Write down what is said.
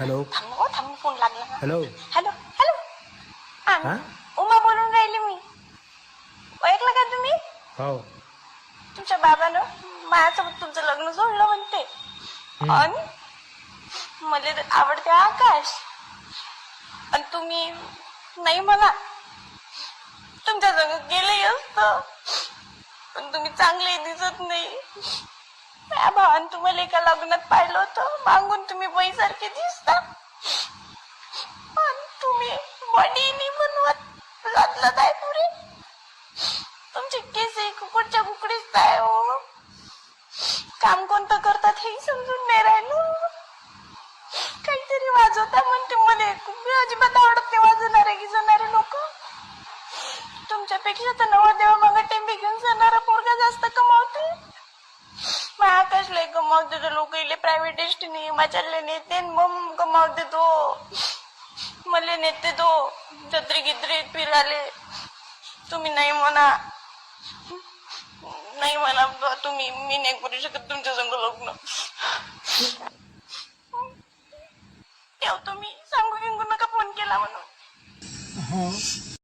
Hello थांब हो थांब फोन लागला. हॅलो हॅलो हॅलो हा? हा? उमा बोलून राहिली मी. ऐकलं का तुम्ही? हो. तुमच्या बाबानं माझ्यासोबत तुमचं लग्न जोडलं म्हणते. आणि मला तर आवडते आकाश. आणि तुम्ही नाही मला तुमच्या जग गेले असत. पण तुम्ही चांगले दिसत नाही. त्या भावानं तुम्हाला एका लग्नात पाहिलं होतं? मागून तुम्ही बाईसारखे दिसता. आणि तुम्ही बॉडी बनवत घातलं आहे पुरे. तुमचे केस कुकडच्या कुकडीच आहे हो. काम कोणतं करतात हे समजून नाही राहिलं. काहीतरी वाजवता म्हणते मला. मी अजिबात आवडत नाही वाजवणारे जाणारे लोक. तुमच्यापेक्षा तर नवरदेवा मग टेंबी घेऊन जाणारा पोरगा जास्त कमावत. मग कमावते तर लोक. इले प्रायव्हेट एसटीने हिमाचलले नेते आणि मग कमावते तो. मला नेते तो. जत्री गित्री फिराले तुम्ही नाही म्हणा. नाही म्हणा बुवा, तुम्ही. मी नाही करू शकत तुमच्या संग लग्न. ठेवतो मी सांगू बिंगू नका फोन केला म्हणून.